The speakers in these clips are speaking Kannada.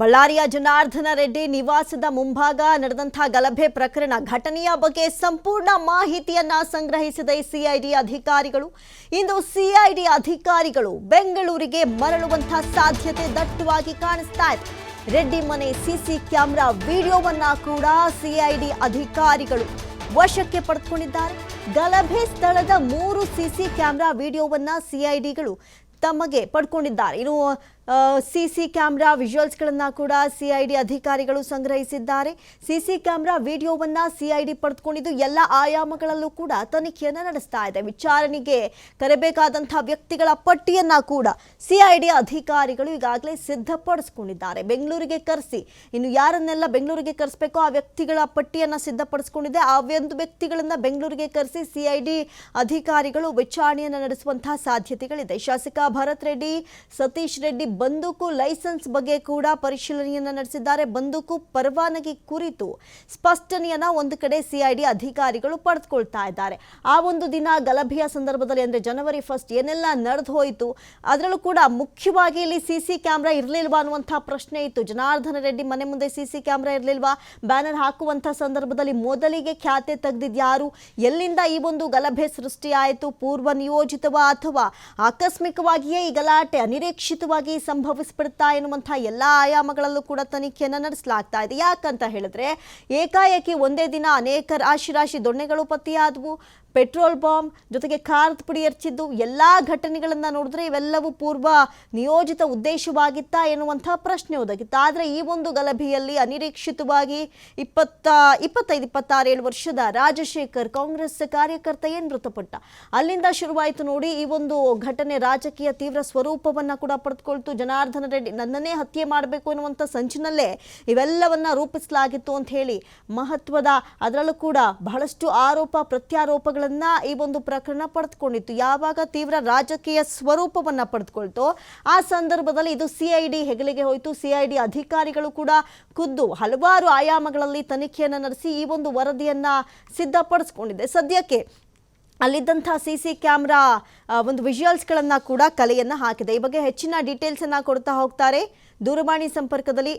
ಬಳ್ಳಾರಿಯ ಜನಾರ್ದನ ರೆಡ್ಡಿ ನಿವಾಸದ ಮುಂಭಾಗ ನಡೆದಂತಹ ಗಲಭೆ ಪ್ರಕರಣ ಘಟನೆಯ ಬಗ್ಗೆ ಸಂಪೂರ್ಣ ಮಾಹಿತಿಯನ್ನ ಸಂಗ್ರಹಿಸಿದ ಸಿಐಡಿ ಅಧಿಕಾರಿಗಳು. ಇಂದು ಸಿಐಡಿ ಅಧಿಕಾರಿಗಳು ಬೆಂಗಳೂರಿಗೆ ಮರಳುವಂತಹ ಸಾಧ್ಯತೆ ದಟ್ಟವಾಗಿ ಕಾಣಿಸ್ತಾ ಇದೆ. ರೆಡ್ಡಿ ಮನೆ ಸಿಸಿ ಕ್ಯಾಮೆರಾ ವಿಡಿಯೋವನ್ನ ಕೂಡ ಸಿಐಡಿ ಅಧಿಕಾರಿಗಳು ವಶಕ್ಕೆ ಪಡೆದುಕೊಂಡಿದ್ದಾರೆ. ಗಲಭೆ ಸ್ಥಳದ ಮೂರು ಸಿಸಿ ಕ್ಯಾಮೆರಾ ವಿಡಿಯೋವನ್ನ ಸಿಐಡಿಗಳು ತಮಗೆ ಪಡ್ಕೊಂಡಿದ್ದಾರೆ. ಇನ್ನು ಸಿಸಿ ಕ್ಯಾಮ್ರಾ ವಿಜುವಲ್ಸ್ಗಳನ್ನು ಕೂಡ ಸಿಐಡಿ ಅಧಿಕಾರಿಗಳು ಸಂಗ್ರಹಿಸಿದ್ದಾರೆ. ಸಿಸಿ ಕ್ಯಾಮ್ರಾ ವಿಡಿಯೋವನ್ನು ಸಿಐಡಿ ಪಡೆದುಕೊಂಡಿದ್ದು, ಎಲ್ಲ ಆಯಾಮಗಳಲ್ಲೂ ಕೂಡ ತನಿಖೆಯನ್ನು ನಡೆಸ್ತಾ ಇದೆ. ವಿಚಾರಣೆಗೆ ಕರೆಬೇಕಾದಂತಹ ವ್ಯಕ್ತಿಗಳ ಪಟ್ಟಿಯನ್ನು ಕೂಡ ಸಿಐಡಿ ಅಧಿಕಾರಿಗಳು ಈಗಾಗಲೇ ಸಿದ್ಧಪಡಿಸಿಕೊಂಡಿದ್ದಾರೆ. ಬೆಂಗಳೂರಿಗೆ ಕರೆಸಿ. ಇನ್ನು ಯಾರನ್ನೆಲ್ಲ ಬೆಂಗಳೂರಿಗೆ ಕರೆಸಬೇಕೋ ಆ ವ್ಯಕ್ತಿಗಳ ಪಟ್ಟಿಯನ್ನು ಸಿದ್ಧಪಡಿಸಿಕೊಂಡಿದೆ. ಆ ಒಂದು ವ್ಯಕ್ತಿಗಳನ್ನು ಬೆಂಗಳೂರಿಗೆ ಕರೆಸಿ ಸಿಐಡಿ ಅಧಿಕಾರಿಗಳು ವಿಚಾರಣೆಯನ್ನು ನಡೆಸುವಂತಹ ಸಾಧ್ಯತೆಗಳಿದೆ. ಶಾಸಕ ಭರತ್ ರೆಡ್ಡಿ, ಸತೀಶ್ ರೆಡ್ಡಿ ಬಂದೂಕು ಲೈಸೆನ್ಸ್ ಬಗ್ಗೆ ಕೂಡ ಪರಿಶೀಲನೆಯನ್ನು ನಡೆಸಿದ್ದಾರೆ. ಬಂದೂಕು ಪರವಾನಗಿ ಕುರಿತು ಸ್ಪಷ್ಟನೆಯನ್ನ ಒಂದು ಕಡೆ ಸಿಐಡಿ ಅಧಿಕಾರಿಗಳು ಪಡೆದುಕೊಳ್ತಾ ಇದ್ದಾರೆ. ಆ ಒಂದು ದಿನ ಗಲಭೆಯ ಸಂದರ್ಭದಲ್ಲಿ ಅಂದ್ರೆ ಜನವರಿ ಫಸ್ಟ್ ಏನೆಲ್ಲ ನಡೆದು ಹೋಯಿತು, ಅದರಲ್ಲೂ ಕೂಡ ಮುಖ್ಯವಾಗಿ ಇಲ್ಲಿ ಸಿಸಿ ಕ್ಯಾಮ್ರಾ ಇರಲಿಲ್ವಾ ಅನ್ನುವಂಥ ಪ್ರಶ್ನೆ ಇತ್ತು. ಜನಾರ್ದನ ರೆಡ್ಡಿ ಮನೆ ಮುಂದೆ ಸಿಸಿ ಕ್ಯಾಮ್ರಾ ಇರಲಿಲ್ವಾ? ಬ್ಯಾನರ್ ಹಾಕುವಂಥ ಸಂದರ್ಭದಲ್ಲಿ ಮೊದಲಿಗೆ ಖ್ಯಾತೆ ತೆಗೆದಿದ್ದು ಯಾರು? ಎಲ್ಲಿಂದ ಈ ಒಂದು ಗಲಭೆ ಸೃಷ್ಟಿಯಾಯಿತು? ಪೂರ್ವ ನಿಯೋಜಿತವ ಅಥವಾ ಆಕಸ್ಮಿಕವಾಗಿಯೇ ಈ ಗಲಾಟೆ ಅನಿರೀಕ್ಷಿತವಾಗಿ ಸಂಭವಿಸ್ಬಿಡ್ತಾ ಎನ್ನುವಂತಹ ಎಲ್ಲ ಆಯಾಮಗಳಲ್ಲೂ ಕೂಡ ತನಿಖೆಯನ್ನು ನಡೆಸಲಾಗ್ತಾ ಇದೆ. ಯಾಕಂತ ಹೇಳಿದ್ರೆ ಏಕಾಏಕಿ ಒಂದೇ ದಿನ ಅನೇಕ ರಾಶಿ ರಾಶಿ ದೊಣ್ಣೆಗಳು ಪತ್ತೆಯಾದವು. ಪೆಟ್ರೋಲ್ ಬಾಂಬ್ ಜೊತೆಗೆ ಖಾರದ ಪುಡಿ ಎರಚಿದ್ದು ಎಲ್ಲ ಘಟನೆಗಳನ್ನು ನೋಡಿದ್ರೆ ಇವೆಲ್ಲವೂ ಪೂರ್ವ ನಿಯೋಜಿತ ಉದ್ದೇಶವಾಗಿತ್ತಾ ಎನ್ನುವಂಥ ಪ್ರಶ್ನೆ ಒದಗಿತ್ತು. ಆದರೆ ಈ ಒಂದು ಗಲಭೆಯಲ್ಲಿ ಅನಿರೀಕ್ಷಿತವಾಗಿ ಇಪ್ಪತ್ತ, ಇಪ್ಪತ್ತೈದು, ಇಪ್ಪತ್ತಾರೇಳು ವರ್ಷದ ರಾಜಶೇಖರ್ ಕಾಂಗ್ರೆಸ್ ಕಾರ್ಯಕರ್ತ ಏನು ಮೃತಪಟ್ಟ? ಅಲ್ಲಿಂದ ಶುರುವಾಯಿತು ನೋಡಿ, ಈ ಒಂದು ಘಟನೆ ರಾಜಕೀಯ ತೀವ್ರ ಸ್ವರೂಪವನ್ನು ಕೂಡ ಪಡೆದುಕೊಳ್ತು. ಜನಾರ್ದನ ರೆಡ್ಡಿ ನನ್ನನ್ನೇ ಹತ್ಯೆ ಮಾಡಬೇಕು ಅನ್ನುವಂಥ ಸಂಚಿನಲ್ಲೇ ಇವೆಲ್ಲವನ್ನ ರೂಪಿಸಲಾಗಿತ್ತು ಅಂತ ಹೇಳಿ ಮಹತ್ವದ, ಅದರಲ್ಲೂ ಕೂಡ ಬಹಳಷ್ಟು ಆರೋಪ ಪ್ರತ್ಯಾರೋಪಗಳನ್ನ ಈ ಒಂದು ಪ್ರಕರಣ ಪಡೆದುಕೊಂಡಿತ್ತು. ಯಾವಾಗ ತೀವ್ರ ರಾಜಕೀಯ ಸ್ವರೂಪವನ್ನ ಪಡೆದುಕೊಳ್ತೋ ಆ ಸಂದರ್ಭದಲ್ಲಿ ಇದು ಸಿಐಡಿ ಹೆಗಲಿಗೆ ಹೋಯಿತು. ಸಿಐಡಿ ಅಧಿಕಾರಿಗಳು ಕೂಡ ಖುದ್ದು ಹಲವಾರು ಆಯಾಮಗಳಲ್ಲಿ ತನಿಖೆಯನ್ನು ನಡೆಸಿ ಈ ಒಂದು ವರದಿಯನ್ನ ಸಿದ್ಧಪಡಿಸಿಕೊಂಡಿದೆ. ಸದ್ಯಕ್ಕೆ ಅಲ್ಲಿದ್ದಂಥ ಸಿ ಸಿ ಕ್ಯಾಮ್ರಾ ಒಂದು ವಿಜುವಲ್ಸ್ಗಳನ್ನು ಕೂಡ ಕಲೆಯನ್ನು ಹಾಕಿದೆ. ಈ ಬಗ್ಗೆ ಹೆಚ್ಚಿನ ಡೀಟೇಲ್ಸನ್ನು ಕೊಡ್ತಾ ಹೋಗ್ತಾರೆ ದೂರವಾಣಿ ಸಂಪರ್ಕದಲ್ಲಿ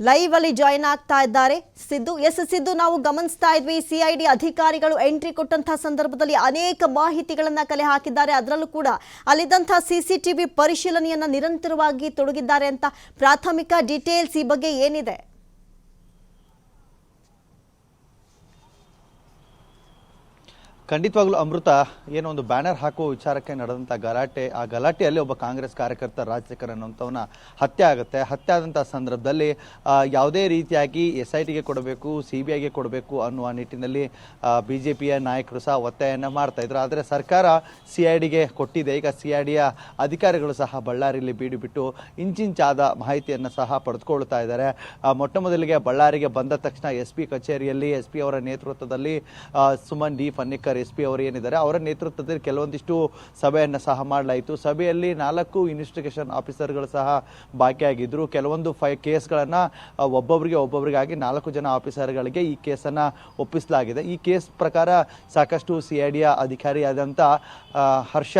ಲೈವ್ ಅಲ್ಲಿ ಜಾಯಿನ್ ಆಗ್ತಾ ಇದ್ದಾರೆ. ಸಿದ್ದು, ಎಸ್ ಸಿದ್ದು, ನಾವು ಗಮನಿಸ್ತಾ ಇದ್ವಿ ಸಿಐಡಿ ಅಧಿಕಾರಿಗಳು ಎಂಟ್ರಿ ಕೊಟ್ಟಂತಹ ಸಂದರ್ಭದಲ್ಲಿ ಅನೇಕ ಮಾಹಿತಿಗಳನ್ನ ಕಲೆ ಹಾಕಿದ್ದಾರೆ. ಅದರಲ್ಲೂ ಕೂಡ ಅಲ್ಲಿದ್ದಂತಹ ಸಿಸಿಟಿವಿ ಪರಿಶೀಲನೆಯನ್ನ ನಿರಂತರವಾಗಿ ತೊಡಗಿದ್ದಾರೆ ಅಂತ ಪ್ರಾಥಮಿಕ ಡೀಟೇಲ್ಸ್ ಈ ಬಗ್ಗೆ ಏನಿದೆ? ಖಂಡಿತವಾಗ್ಲೂ ಅಮೃತ ಏನೋ ಒಂದು ಬ್ಯಾನರ್ ಹಾಕುವ ವಿಚಾರಕ್ಕೆ ನಡೆದಂಥ ಗಲಾಟೆ. ಆ ಗಲಾಟೆಯಲ್ಲಿ ಒಬ್ಬ ಕಾಂಗ್ರೆಸ್ ಕಾರ್ಯಕರ್ತ ರಾಜಶೇಖರ್ ಅನ್ನುವಂಥವನ್ನ ಹತ್ಯೆ ಆಗುತ್ತೆ. ಹತ್ಯೆ ಆದಂಥ ಸಂದರ್ಭದಲ್ಲಿ ಯಾವುದೇ ರೀತಿಯಾಗಿ ಎಸ್ ಐ ಟಿಗೆ ಕೊಡಬೇಕು ಸಿ ಬಿ ಐಗೆ ಕೊಡಬೇಕು ಅನ್ನುವ ನಿಟ್ಟಿನಲ್ಲಿ ಬಿ ಜೆ ಪಿಯ ನಾಯಕರು ಸಹ ಒತ್ತಾಯವನ್ನು ಮಾಡ್ತಾ ಇದ್ರು. ಆದರೆ ಸರ್ಕಾರ ಸಿ ಐ ಡಿಗೆ ಕೊಟ್ಟಿದೆ. ಈಗ ಸಿ ಐ ಡಿಯ ಅಧಿಕಾರಿಗಳು ಸಹ ಬಳ್ಳಾರಿಯಲ್ಲಿ ಬೀಡಿಬಿಟ್ಟು ಇಂಚಿಂಚಾದ ಮಾಹಿತಿಯನ್ನು ಸಹ ಪಡೆದುಕೊಳ್ತಾ ಇದ್ದಾರೆ. ಮೊಟ್ಟ ಮೊದಲಿಗೆ ಬಳ್ಳಾರಿಗೆ ಬಂದ ತಕ್ಷಣ ಎಸ್ ಪಿ ಕಚೇರಿಯಲ್ಲಿ ಎಸ್ ಪಿ ಅವರ ನೇತೃತ್ವದಲ್ಲಿ Suman D Pennekar S P ಅವರು ಏನಿದ್ದಾರೆ, ಅವರ ನೇತೃತ್ವದಲ್ಲಿ ಕೆಲವೊಂದಿಷ್ಟು ಸಭೆಯನ್ನು ಸಹ ಮಾಡಲಾಯಿತು. ಸಭೆಯಲ್ಲಿ ನಾಲ್ಕು ಇನ್ವೆಸ್ಟಿಗೇಷನ್ ಆಫೀಸರ್ಗಳು ಸಹ ಭಾಗಿಯಾಗಿದ್ದರು ಕೆಲವೊಂದು ಫೈ, ಕೇಸ್ಗಳನ್ನು ಒಬ್ಬೊಬ್ಬರಿಗೆ ಒಬ್ಬೊಬ್ಬರಿಗಾಗಿ ನಾಲ್ಕು ಜನ ಆಫೀಸರ್ಗಳಿಗೆ ಈ ಕೇಸನ್ನು ಒಪ್ಪಿಸಲಾಗಿದೆ. ಈ ಕೇಸ್ ಪ್ರಕಾರ ಸಾಕಷ್ಟು ಸಿ ಐ ಡಿಯ ಅಧಿಕಾರಿಯಾದಂಥ ಹರ್ಷ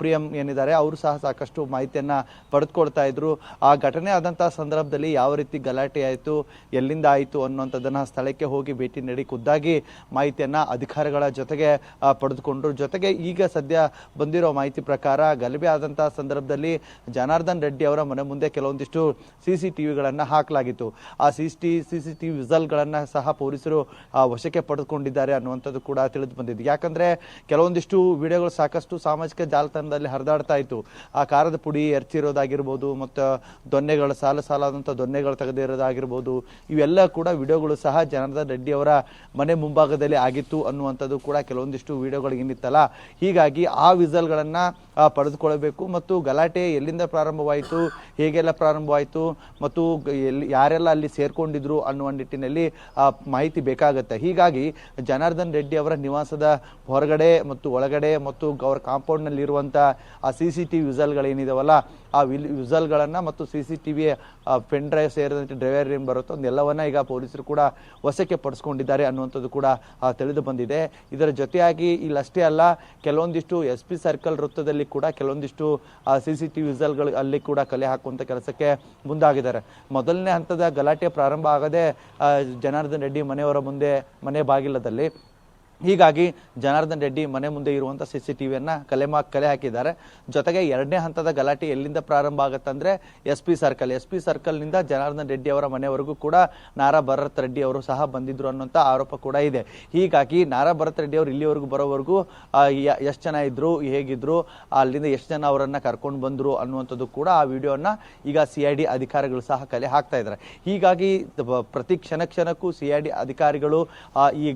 ಪ್ರಿಯಂ ಏನಿದ್ದಾರೆ, ಅವರು ಸಹ ಸಾಕಷ್ಟು ಮಾಹಿತಿಯನ್ನು ಪಡೆದುಕೊಳ್ತಾ ಇದ್ರು. ಆ ಘಟನೆ ಆದಂಥ ಸಂದರ್ಭದಲ್ಲಿ ಯಾವ ರೀತಿ ಗಲಾಟೆ ಆಯಿತು, ಎಲ್ಲಿಂದ ಆಯಿತು ಅನ್ನುವಂಥದ್ದನ್ನು ಸ್ಥಳಕ್ಕೆ ಹೋಗಿ ಭೇಟಿ ನೀಡಿ ಖುದ್ದಾಗಿ ಮಾಹಿತಿಯನ್ನು ಅಧಿಕಾರಿಗಳ ಜೊತೆಗೆ ಪಡೆದುಕೊಂಡ್ರು. ಜೊತೆಗೆ ಈಗ ಸದ್ಯ ಬಂದಿರೋ ಮಾಹಿತಿ ಪ್ರಕಾರ ಗಲಭೆ ಆದಂಥ ಸಂದರ್ಭದಲ್ಲಿ ಜನಾರ್ದನ್ ರೆಡ್ಡಿ ಅವರ ಮನೆ ಮುಂದೆ ಕೆಲವೊಂದಿಷ್ಟು ಸಿ ಸಿ ಟಿ ವಿಗಳನ್ನು ಹಾಕಲಾಗಿತ್ತು. ಆ C T C C T ವಿಸಲ್ಗಳನ್ನು ಸಹ ಪೊಲೀಸರು ವಶಕ್ಕೆ ಪಡೆದುಕೊಂಡಿದ್ದಾರೆ ಅನ್ನುವಂಥದ್ದು ಕೂಡ ತಿಳಿದು ಬಂದಿದೆ. ಯಾಕಂದ್ರೆ ಕೆಲವೊಂದಿಷ್ಟು ವಿಡಿಯೋಗಳು ಸಾಕಷ್ಟು ಸಾಮಾಜಿಕ ಜಾಲತಾಣದಲ್ಲಿ ಹರಿದಾಡ್ತಾ ಇತ್ತು. ಆ ಖಾರದ ಪುಡಿ ಎರಚಿರೋದಾಗಿರ್ಬೋದು, ಮತ್ತು ದೊನ್ನೆಗಳು ಸಾಲ ಸಾಲಾದಂಥ ದೊನ್ನೆಗಳು ತೆಗೆದಿರೋದಾಗಿರ್ಬೋದು ಇವೆಲ್ಲ ಕೂಡ ವಿಡಿಯೋಗಳು ಸಹ ಜನಾರ್ದನ್ ರೆಡ್ಡಿ ಅವರ ಮನೆ ಮುಂಭಾಗದಲ್ಲಿ ಆಗಿತ್ತು ಅನ್ನುವಂಥದ್ದು ಕೂಡ ಕೆಲವೊಂದಿಷ್ಟು ವಿಡಿಯೋಗಳಿಗೆ ಏನಿತ್ತಲ್ಲ ಹೀಗಾಗಿ ಆ ವಿಸಲ್ಗಳನ್ನು ಪಡೆದುಕೊಳ್ಳಬೇಕು. ಮತ್ತು ಗಲಾಟೆ ಎಲ್ಲಿಂದ ಪ್ರಾರಂಭವಾಯಿತು? ಹೇಗೆಲ್ಲ ಪ್ರಾರಂಭವಾಯಿತು? ಮತ್ತು ಎಲ್ಲಿ, ಯಾರೆಲ್ಲ ಅಲ್ಲಿ ಸೇರಿಕೊಂಡಿದ್ರು ಅನ್ನುವ ನಿಟ್ಟಿನಲ್ಲಿ ಮಾಹಿತಿ ಬೇಕಾಗುತ್ತೆ. ಹೀಗಾಗಿ ಜನಾರ್ದನ್ ರೆಡ್ಡಿ ಅವರ ನಿವಾಸದ ಹೊರಗಡೆ ಮತ್ತು ಒಳಗಡೆ ಮತ್ತು ಅವರ ಕಾಂಪೌಂಡ್ನಲ್ಲಿ ಇರುವಂಥ ಆ ಸಿ ಸಿ ಟಿ ವಿಸಲ್ಗಳೇನಿದಾವಲ್ಲ, ಆ ವಿಲ್, ವಿಸಲ್ಗಳನ್ನು ಮತ್ತು C C T V pen drive ಸೇರಿದಂತೆ ಡ್ರೈವರ್ ಏನು ಬರುತ್ತೋ ಅದನ್ನೆಲ್ಲವನ್ನ ಈಗ ಪೊಲೀಸರು ಕೂಡ ವಶಕ್ಕೆ ಪಡಿಸ್ಕೊಂಡಿದ್ದಾರೆ ಅನ್ನುವಂಥದ್ದು ಕೂಡ ತಿಳಿದು ಬಂದಿದೆ. ಇದರ ಜೊತೆಯಾಗಿ ಇಲ್ಲಷ್ಟೇ ಅಲ್ಲ, ಕೆಲವೊಂದಿಷ್ಟು ಎಸ್ ಪಿ ಸರ್ಕಲ್ ವೃತ್ತದಲ್ಲಿ ಕೂಡ ಕೆಲವೊಂದಿಷ್ಟು ಸಿ ಸಿ ಟಿ ವಿಸಲ್ಗಳು ಅಲ್ಲಿ ಕೂಡ ಕಲೆ ಹಾಕುವಂಥ ಕೆಲಸಕ್ಕೆ ಮುಂದಾಗಿದ್ದಾರೆ. ಮೊದಲನೇ ಹಂತದ ಗಲಾಟೆ ಪ್ರಾರಂಭ ಆಗದೆ ಜನಾರ್ದನ್ ರೆಡ್ಡಿ ಮನೆಯವರ ಮುಂದೆ ಮನೆ ಬಾಗಿಲದಲ್ಲಿ ಹೀಗಾಗಿ ಜನಾರ್ದನ್ ರೆಡ್ಡಿ ಮನೆ ಮುಂದೆ ಇರುವಂಥ ಸಿ ಸಿ ಟಿ ವಿಯನ್ನು ಕಲೆ ಮಾ ಕಲೆ ಹಾಕಿದ್ದಾರೆ. ಜೊತೆಗೆ ಎರಡನೇ ಹಂತದ ಗಲಾಟೆ ಎಲ್ಲಿಂದ ಪ್ರಾರಂಭ ಆಗುತ್ತಂದ್ರೆ S P circle. S P ಸರ್ಕಲ್ನಿಂದ Janardhan Reddy ಅವರ ಮನೆವರೆಗೂ ಕೂಡ ನಾರಾ ಭರತ್ ರೆಡ್ಡಿ ಅವರು ಸಹ ಬಂದಿದ್ರು ಅನ್ನುವಂತ ಆರೋಪ ಕೂಡ ಇದೆ. ಹೀಗಾಗಿ ನಾರಾ ಭರತ್ ರೆಡ್ಡಿ ಅವರು ಇಲ್ಲಿವರೆಗೂ ಬರೋವರೆಗೂ ಎಷ್ಟು ಜನ ಇದ್ರು, ಹೇಗಿದ್ರು, ಅಲ್ಲಿಂದ ಎಷ್ಟು ಜನ ಅವರನ್ನ ಕರ್ಕೊಂಡು ಬಂದ್ರು ಅನ್ನುವಂಥದ್ದು ಕೂಡ ಆ ವಿಡಿಯೋನ ಈಗ ಸಿ ಐ ಡಿ ಅಧಿಕಾರಿಗಳು ಸಹ ಕಲೆ ಹಾಕ್ತಾ ಇದ್ದಾರೆ. ಹೀಗಾಗಿ ಪ್ರತಿ ಕ್ಷಣ ಕ್ಷಣಕ್ಕೂ ಸಿ ಐ ಡಿ ಅಧಿಕಾರಿಗಳು ಈ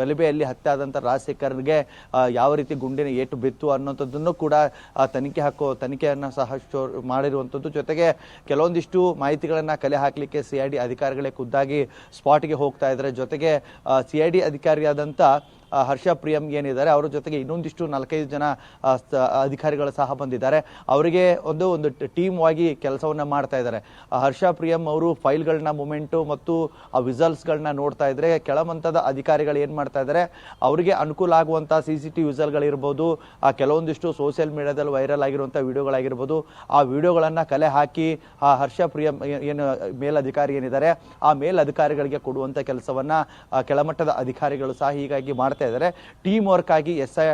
ಗಲಭೆಯಲ್ಲಿ ಹತ್ಯೆ ಆದಂಥ ರಾಜಶೇಖರ್ಗೆ ಯಾವ ರೀತಿ ಗುಂಡಿನ ಏಟು ಬಿತ್ತು ಅನ್ನೋಂಥದ್ದನ್ನು ಕೂಡ ತನಿಖೆ ಹಾಕೋ, ತನಿಖೆಯನ್ನು ಸಹ ಶೋ- ಮಾಡಿರುವಂಥದ್ದು. ಜೊತೆಗೆ ಕೆಲವೊಂದಿಷ್ಟು ಮಾಹಿತಿಗಳನ್ನು ಕಲೆ ಹಾಕಲಿಕ್ಕೆ ಸಿ ಐ ಡಿ ಅಧಿಕಾರಿಗಳೇ ಖುದ್ದಾಗಿ ಸ್ಪಾಟ್ಗೆ ಹೋಗ್ತಾ ಇದ್ದಾರೆ. ಜೊತೆಗೆ ಸಿ ಐ ಡಿ ಅಧಿಕಾರಿಯಾದಂಥ ಹರ್ಷ ಪ್ರಿಯಂ ಏನಿದ್ದಾರೆ, ಅವರ ಜೊತೆಗೆ ಇನ್ನೊಂದಿಷ್ಟು ನಾಲ್ಕೈದು ಜನ ಅಧಿಕಾರಿಗಳು ಸಹ ಬಂದಿದ್ದಾರೆ. ಅವರಿಗೆ ಒಂದು ಒಂದು ಟೀಮ್ ಆಗಿ ಕೆಲಸವನ್ನ ಮಾಡ್ತಾ ಇದ್ದಾರೆ. ಹರ್ಷ ಪ್ರಿಯಂ ಅವರು ಫೈಲ್ಗಳನ್ನ ಮೂಮೆಂಟು ಮತ್ತು ಆ ವಿಸಲ್ಸ್ಗಳನ್ನ ನೋಡ್ತಾ ಇದ್ರೆ, ಕೆಳಮಂತದ ಅಧಿಕಾರಿಗಳು ಏನು ಮಾಡ್ತಾ ಇದ್ದಾರೆ, ಅವರಿಗೆ ಅನುಕೂಲ ಆಗುವಂತಹ ಸಿ ಸಿ ಟಿ ವಿಸಲ್ಗಳಿರ್ಬೋದು ಆ, ಕೆಲವೊಂದಿಷ್ಟು ಸೋಷಿಯಲ್ ಮೀಡಿಯಾದಲ್ಲಿ ವೈರಲ್ ಆಗಿರುವಂಥ ವಿಡಿಯೋಗಳಾಗಿರ್ಬೋದು, ಆ ವಿಡಿಯೋಗಳನ್ನು ಕಲೆ ಹಾಕಿ, ಆ, ಹರ್ಷ ಪ್ರಿಯಂ ಏನು, ಮೇಲಧಿಕಾರಿ ಏನಿದ್ದಾರೆ, ಆ ಮೇಲಧಿಕಾರಿಗಳಿಗೆ ಕೊಡುವಂತ ಕೆಲಸವನ್ನ ಕೆಳಮಟ್ಟದ ಅಧಿಕಾರಿಗಳು ಸಹ ಹೀಗಾಗಿ ಮಾಡ್ತಾ ಇದ್ದಾರೆ. ಟೀಮ್ ವರ್ಕ್ ಆಗಿ S I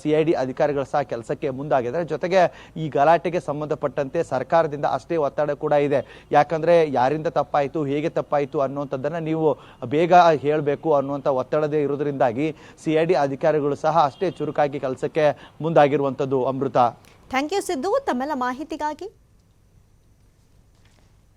C I D ಅಧಿಕಾರಿಗಳು ಸಹ ಕೆಲಸಕ್ಕೆ ಮುಂದಾಗಿದ್ದಾರೆ. ಜೊತೆಗೆ ಈ ಗಲಾಟೆಗೆ ಸಂಬಂಧಪಟ್ಟಂತೆ ಸರ್ಕಾರದಿಂದ ಅಷ್ಟೇ ಒತ್ತಡ ಕೂಡ ಇದೆ. ಯಾಕಂದ್ರೆ ಯಾರಿಂದ ತಪ್ಪಾಯಿತು, ಹೇಗೆ ತಪ್ಪಾಯಿತು ಅನ್ನುವಂಥದ್ದನ್ನು ನೀವು ಬೇಗ ಹೇಳಬೇಕು ಅನ್ನುವಂಥ ಒತ್ತಡದೇ ಇರೋದ್ರಿಂದಾಗಿ ಸಿ ಐ ಡಿ ಅಧಿಕಾರಿಗಳು ಸಹ ಅಷ್ಟೇ ಚುರುಕಾಗಿ ಕೆಲಸಕ್ಕೆ ಮುಂದಾಗಿರುವಂಥದ್ದು ಅಮೃತ. Thank you Siddu. ತಮ್ಮೆಲ್ಲ ಮಾಹಿತಿಗಾಗಿ.